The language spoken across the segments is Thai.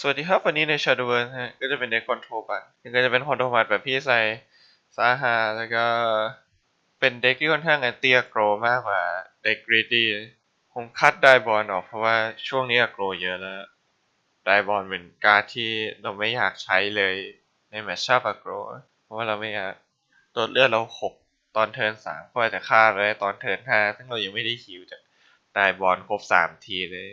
สวัสดีครับ วันนี้ใน Shadowverse ฮะก็จะเป็นเด็กคอนโทรบัตก็จะเป็นคอนโทรบัตแบบพี่ใส่ซาฮาแล้วก็เป็นเด็กที่ค่อนข้างเตี้ยโกรมากกว่าเด็กกรีดี้ผมคัดไดบอลออกเพราะว่าช่วงนี้โกรเยอะแล้วไดบอลเป็นการที่เราไม่อยากใช้เลยในแมตช์ชาบโกรเพราะว่าเราไม่อยากตัวเลือดเราหกตอนเทิร์นสามเพราะว่าจะฆ่าเลยตอนเทิร์นห้าซึ่งเรายังไม่ได้คิวจากไดบอลครบสามทีเลย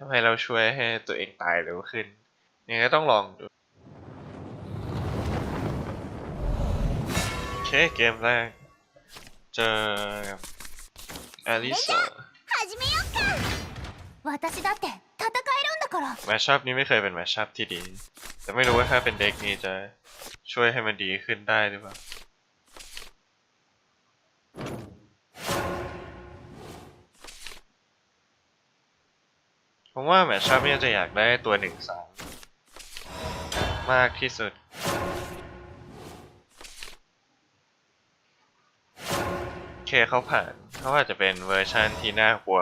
ทำไมเราช่วยให้ตัวเองตายเร็วขึ้นยังไงต้องลองดู โอเคเกมแรก เจอกับอลิสาแมชชัพนี้ไม่เคยเป็นแมชชัพที่ดี แต่ไม่รู้ว่าถ้าเป็นเด็กนี่จะช่วยให้มันดีขึ้นได้หรือเปล่า ผมว่าแมชชัพนี้จะอยากได้ตัวหนึ่งสามมากที่สุดโอเคเขาผ่านเขาอาจจะเป็นเวอร์ชันที่น่ากลัว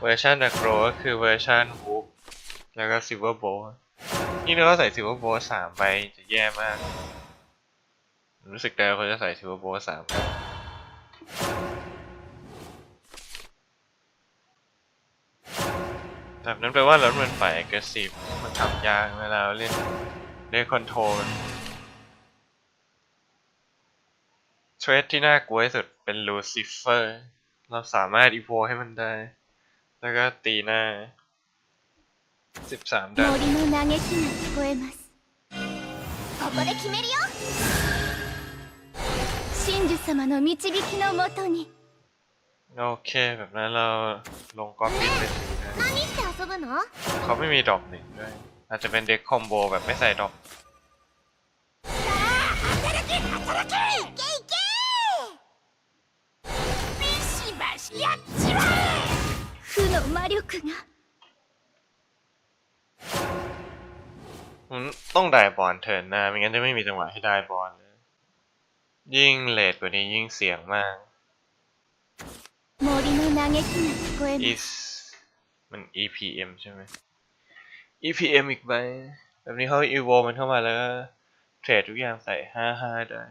เวอร์ชันนักโรก็คือเวอร์ชันฮูปแล้วก็ซิลเวอร์โบนี่เราใส่ซิลเวอร์โบสามไปจะแย่มาก รู้สึกเดาเขาจะใส่ซิลเวอร์โบสาม แบบนั้นแปลว่าเราเป็นฝ่าย aggressive มันทำยากเวลาเราเล่นเล่นคอนโทรล เทรดที่น่ากลัวที่สุดเป็นลูซิเฟอร์ เราสามารถอีโวให้มันได้ แล้วก็ตีหน้า 13ดาว 森の嘆きが聞こえますここで決めるよ真珠様の導きのもとに โอเค แบบนั้นเราลงกอบลินไปตีได้ 何して遊ぶの เขาไม่มีดรอปหนึ่งด้วย อาจจะเป็นเด็กคอมโบแบบไม่ใส่ดรอป 働け働けいけいけビシバシやっちまえ負の魔力が มันต้องได้บอลเทิร์นหน้า ไม่งั้นจะไม่มีจังหวะให้ได้บอลเลย ยิ่งเลทกว่านี้ยิ่งเสี่ยงมาก 森の มัน EPM ใช่ไหม EPM อีกใบแบบนี้เขา evolve มันเข้ามาแล้วก็เทรดทุกอย่างใส่55ได้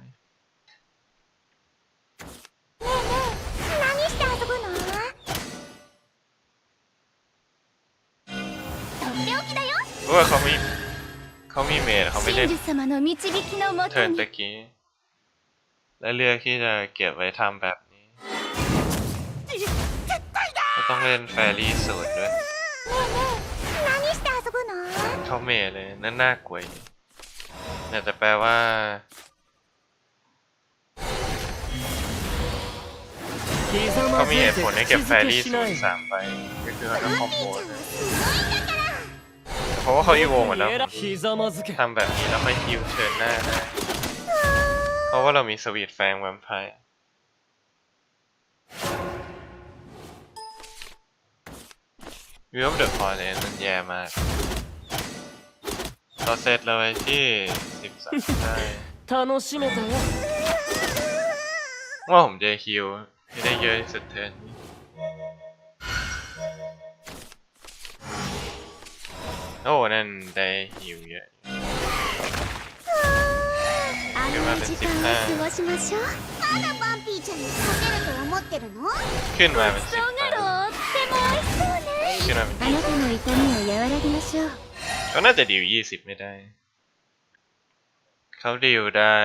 ว่าเขามีเขามีเมดเขาไม่ได้เทิร์นตะกี้และเลือกที่จะเก็บไว้ทำแบบ ต้องเล่นแฟรี่สูตรด้วยเขาเมทเลยนั่นน่ากลัวเนี่ยแต่แปลว่าเขามีเหตุผลให้เก็บแฟรี่สูตรสามไปก็คือเขาต้องคอมโบเพราะว่าเขาอีโวหมดแล้วทำแบบนี้แล้วไม่ฮิวเชิญหน้าเพราะว่าเรามีสวีทแฟงแวมไพร์ วิวเดอะพอร์เนมันแย่มาก เราเซตเราไว้ที่ 13 ได้ 楽しめたよ ว่าผมจะฮิวให้ได้เยอะที่สุดเทิร์นนี้โอ้นั่นได้ฮิวเยอะ あの時間を過ごしましょうまだバンピーちゃんに勝てると思ってるの ขึ้นมาเป็นสิบ ที่เราเนเขาน่าจะดิวยี่สิบไม่ได้ เขาดิวได้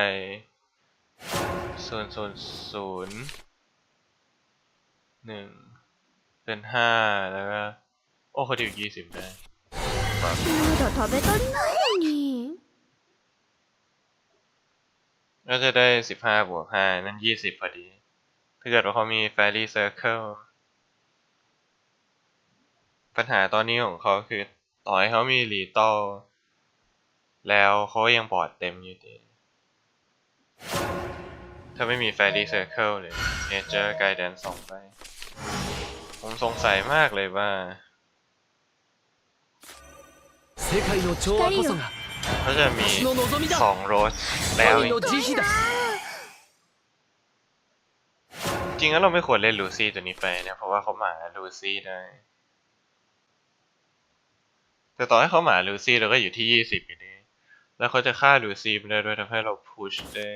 ศูนย์ศูนย์ศูนย์หนึ่งเป็นห้าแล้วก็โอ้เขาดิวยี่สิบได้ก็จะได้สิบห้าบวกห้านั่นยี่สิบพอดี ถ้าเกิดว่าเขามีแฟรี่เซอร์เคิล ปัญหาตอนนี้ของเขาคือ ต่อให้เขามีรีตอลแล้วเขายังบอดเต็มอยู่ดีเธาไม่มีแฟรี่เซอร์เคิลหรือเอเจอร์ไกด์แดนสองไป ผมสงสัยมากเลยว่าเขาจะมีสองโรสแล้วจริงๆแล้วเราไม่ควรเล่นลูซี่ตัวนี้ไปเนี่ยเพราะว่าเขาหมาลูซี่ได้ แต่ต่อให้เขาหมาลูซี่เราก็อยู่ที่ยี่สิบอยู่ดีแล้วเขาจะฆ่าลูซี่ไม่ได้ด้วยทำให้เราพุชได้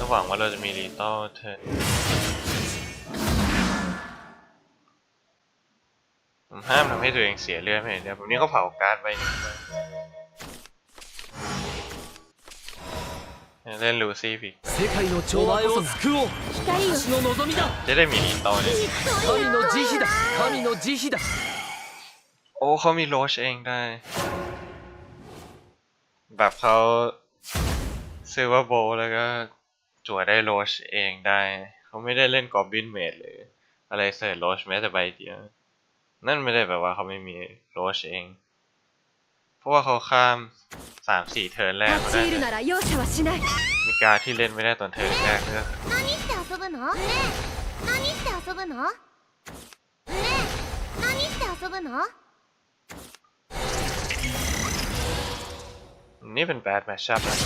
ระหวังว่าเราจะมีรีตอเทนผมห้ามทำให้ตัวเองเสียเลือดไม่เห็นเดียวผมนี่ก็เผาการ์ดไป เล่นลูซี่พี่ 世界の調和こそが光よ私の望みだ จะได้มีรีตอลเนี่ย 神の慈悲だ神の慈悲だ โอ้เขามีโรชเองได้ แบบเขาซื้อว่าโบแล้วก็จั่วได้โรชเองได้ เขาไม่ได้เล่นกอบบินเมดหรืออะไรใส่โรชแม้แต่ใบเดียว นั่นไม่ได้แบบว่าเขาไม่มีโรชเอง เพราะว่าเขาข้ามสามสี่เทิร์นแรกมาได้มีการที่เล่นไม่ได้ตอนเทิร์นแรกเนี่ยนี่เป็นแบดแมชชั่นนะ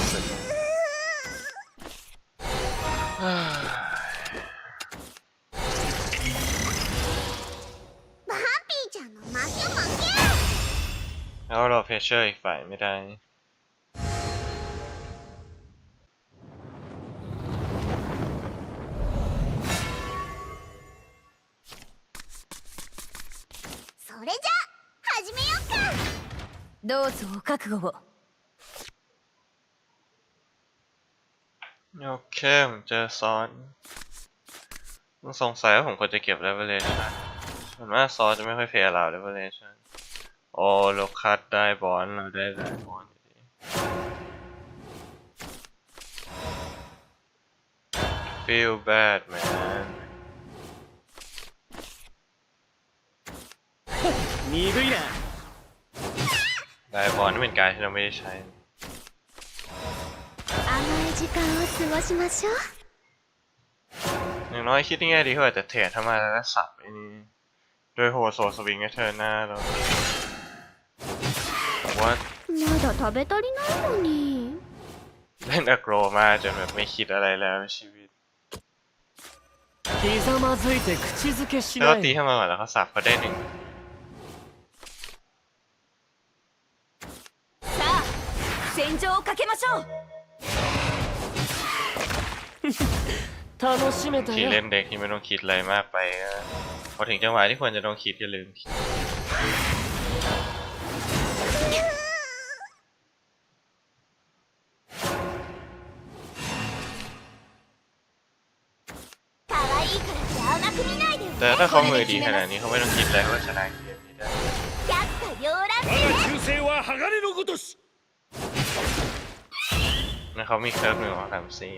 แล้วเราเพชเชอร์อีกฝ่ายไม่ได้ けそれじゃ始めよっかどうぞお覚悟を โอเคผมเจอซ้อนผมสงสัยว่าผมควรจะเก็บ Revelation ส่วนมากซ้อนจะไม่ค่อยเพลย์เรา Revelation โอ้เราคัดได้บอลเราได้หลายบอลฟิลแบดแมนนี่ด้วยนะได้บอลนี่เป็นการที่เราไม่ได้ใช้อย่างน้อยคิดง่ายดีกว่าแต่เถอะทำไมาแล้วสับไอ้นี่โดยโหโซสวิงให้เธอหน้าเรา ว่า まだ食べ足りないのに เล่นอโกรมาจนแบบไม่คิดอะไรแล้วในชีวิต ひざまずいて口づけし แล้ว な ก็ตี い เข้ามาก่อนแล้วเขาสับเขาได้หนึ่ง さあ戦場をかけましょう楽しめた ที よ เล่นเด็กที่ไม่ต้องคิดอะไรมากไปก็พอถึงจังหวะที่ควรจะต้องคิดอย่าลืมคิด อถ้าเขามือดีขนาดนี้เขาไม่ต้องคิดเลยว่าชนะเกมนี้ได้นะเขามีเคิร์ฟหนึ่งของสามซี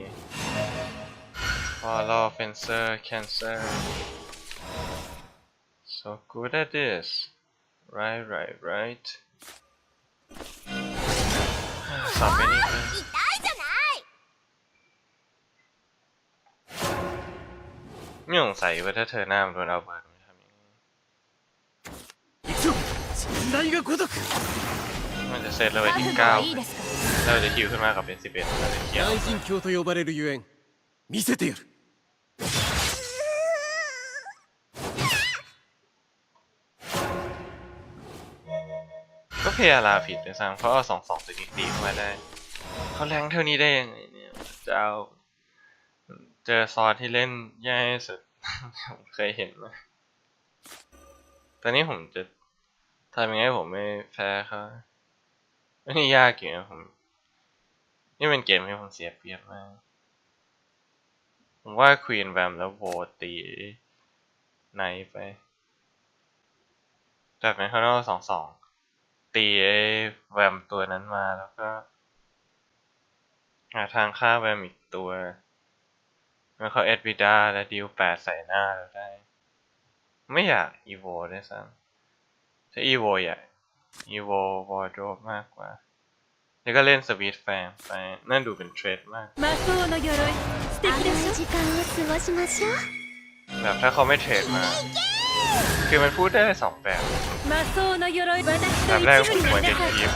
พอรอเฟนเซอร์แคนเซอร์ so good at this right right right สามเป็นอีก ไม่สงสัยว่าถ้าเธอหน้ามันโดนเอาเบิร์ดมันจะทำยังไง 行くぞ陣雷が如く มันจะเซตเราไป 覚 ที่ 悟 เก้า はいいですか เราจะคิวขึ้นมากับเป็นสิบเอ็ดเราจะเขียว 大神教と呼ばれるゆえん見せてやる ก็พยายามผิดนะซังเพราะเอาสองสองสกิลตีเข้ามาได้ เขาแรงเท่านี้ได้ยังไงเนี่ย จะเอา เจอซอนที่เล่นแย่ที่สุด ผมเคยเห็นมาตอนนี้ผมจะทำยังไงให้ผมไม่แพ้เขาไม่นี่ยากอยู่นะผม นี่เป็นเกมที่ผมเสียเปรียบมาก ผมว่าควีนแวมแล้วโวตีไนท์ไปจากนั้นเขาต้องสองสองตีไอ้แวมตัวนั้นมาแล้วก็ หาทางฆ่าแวมอีกตัว แล้เขาเอ็ดวิดาและดิวแปดใส่หน้าเราได้ ไม่อยากอีโวด้วยซ้ำถ้าอีโวอยากอีโววอร์โดมากกว่า แล้วก็เล่นสวีทแฟงไปนั่นดูเป็นเทรดมากแบบถ้าเขาไม่เทรดมา คือมันพูดได้สองแบบแบบแรกคือเหมือนเป็นทีม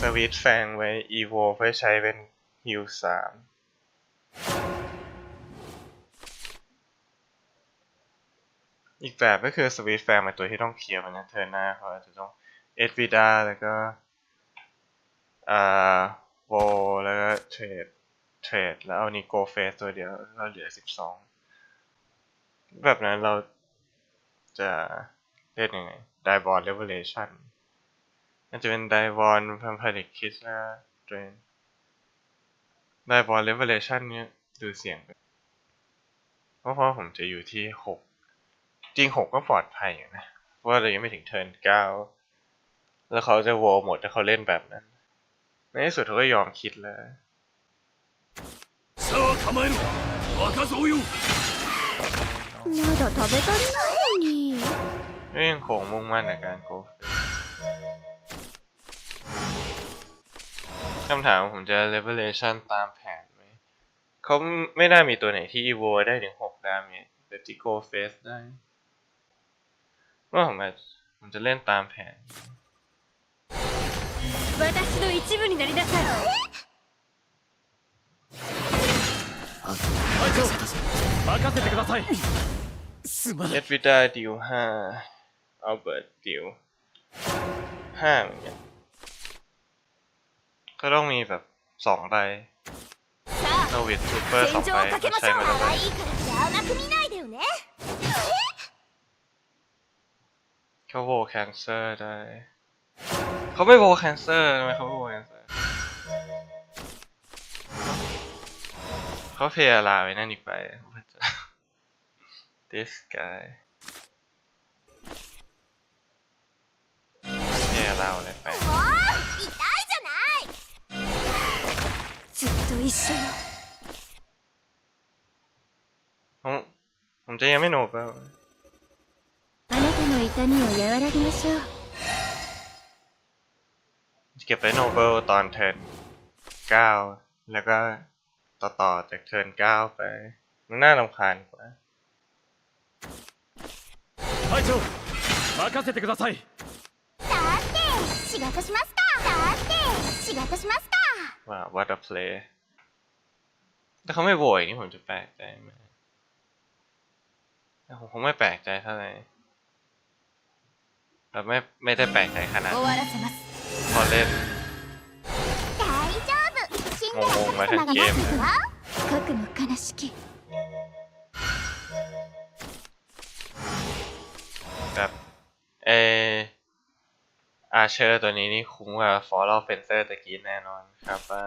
สวีทแฟงไว้อีโวไว้ใช้เป็นฮิวสาม อีกแบบก็คือสวิตแฟร์เป็นตัวที่ต้องเคลียร์มันนะเทิร์นหน้าเขาอาจจะต้องเอ็ดวีดาแล้วก็อ่าโวแล้วก็เทรดเทรดแล้วเอานิโกเฟสตัวเดียวก็เหลือสิบสองแบบนั้นเราจะเล่นยังไงไดบอลเลเวลเลชันมันจะเป็นไดบอลพัมพาริคิสและเดรน ได้บอลเลเวลเรชันเนี่ยดูเสียงเพราะผมจะอยู่ที่หกจริงหกก็ปลอดภัยอยู่นะ ว่าเรายังไม่ถึงเทิร์นเก้าแล้วเขาจะโวหมดถ้าเขาเล่นแบบนั้น ในที่สุดเขาก็ยอมคิดแล้วยังคงมุ่งมั่นในการโกฟ คำถามผมจะ levelation ตามแผนไหม เขาไม่น่ามีตัวไหนที่ evo ได้ถึงหกดาเมจแบบที่ go face ได้ว่าผมอาจผมจะเล่นตามแผน 私の一部になりなさい隊長任せてくださいすまない เอ็ดวิดาดิวห้าอัลเบิร์ตดิวห้าเหมือนกัน ก็ต้องมีแบบสองใบโนวิดซูเปอร์สองใบใช้มาแล้วเขาโวแคนเซอร์ได้ เขาไม่โวแคนเซอร์ทำไมเขาไม่โวแคนเซอร์เขาเพลยลาไว้นั่นอีกไป this guy เพลยลาเลย ずっと一緒よ ผมผมจะยังไม่โนเบล あなたの痛みを和らぎましょう เก็บไว้โนเบลตอนเทิร์นเก้าแล้วก็ต่อต่อจากเทิร์นเก้าไป มันน่ารำคาญกว่า 隊長任せてくださいだって仕事しますかだって仕事しますか ว่า what a play แต่เขาไม่โวยนี่ผมจะแปลกใจไหมแต่ผมคงไม่แปลกใจเท่าไหร่แบบไม่ไม่ได้แปลกใจขนาดพอเล่นงงๆมาทั้งเกมแบบเออาเชอร์ตัวนี้นี่คุ้มกว่าฟอลล์เฟนเซอร์ตะกี้แน่นอนครับว่า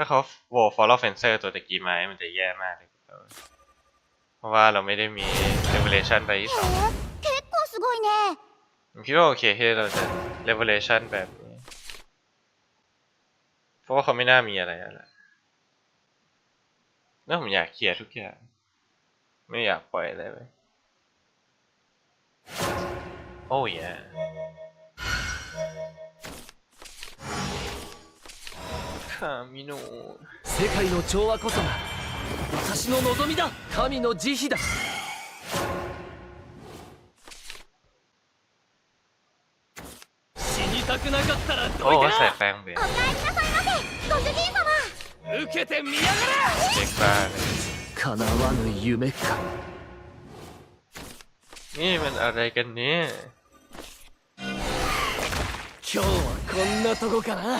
ถ้าเขาโว่ฟอลล์เฟนเซอร์ตัวตะกี้ไหมมันจะแย่มากเลยเพราะว่าเราไม่ได้มี revelation ไปที่สองผมคิดว่าโอเคที่เราจะ revelation แบบนี้ เพราะว่าเขาไม่น่ามีอะไรอะไรน่าผมอยากเคลียร์ทุกอย่าง ไม่อยากปล่อยอะไรไปโอ้ย yeah. ามิโน 世界の調和こそが私の望みだ神の慈悲だ死にたくなかったらど โอ้ いて ใส่ な แป้งเบร お帰りなさいませご主人様受けてみやが เด็กบ้าเลย れ叶わぬ夢か นี่มันอะไรกันเนี่ย 今日はこんなとこかな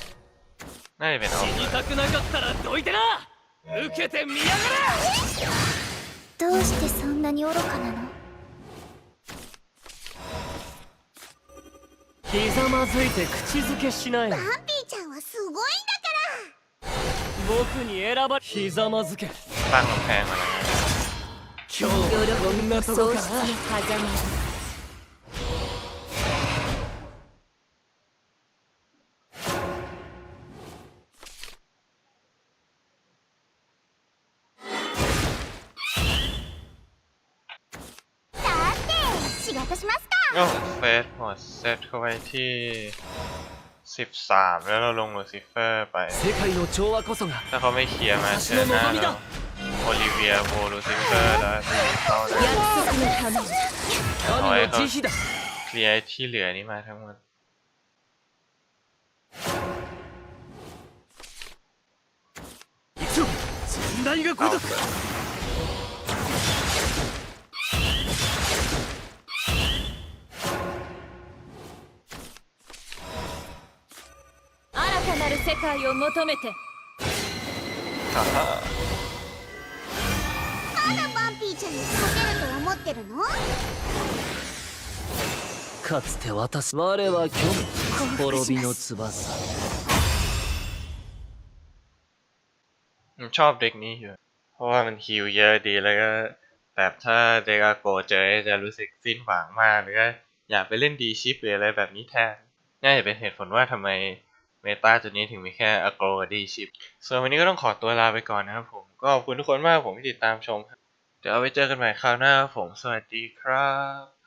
ないべな。死にたくなかったらどいてな。受けてみやがれ。どうしてそんなに愚かなの？ひざまずいて口づけしない。バンピーちゃんはすごいんだから。僕に選ばひざまずけ。パンのペン今日こんなとこかとしますか โอ้เฟสหมดเซตเข้าไว้ที่ 13 แล้วเราลงลูซิเฟอร์ไป 世界の調和こそが ถ้าเขาไม่เคลียร์มาเชิญหน้าเราโอลิเวียโบลูซิเฟอร์แล้วที่เขาได้ 約束のために神の慈悲だ เคลียร์ที่เหลือนี่มาทั้งหมด 行くぞ信頼がเอา 如く たなる世界を求めて ฮ่าฮ่า まだバンピーちゃんに勝てると思ってるのかつて私我は虚無滅びの翼 ผมชอบเด็กนี้อยู่ เพราะว่ามันฮิวเยอะดีแล้วก็แบบถ้าเดกาโกเจอจะรู้สึกสิ้นหวังมากหรือก็อยากไปเล่นดีชิปหรืออะไรแบบนี้แทน น่าจะเป็นเหตุผลว่าทำไม เมตาตัวนี้ถึงมีแค่อโกรดีชิปส่วนวันนี้ก็ต้องขอตัวลาไปก่อนนะครับผม ก็ขอบคุณทุกคนมากผมที่ติดตามชมครับเดี๋ยวเอาไว้เจอกันใหม่คราวหน้าผม สวัสดีครับ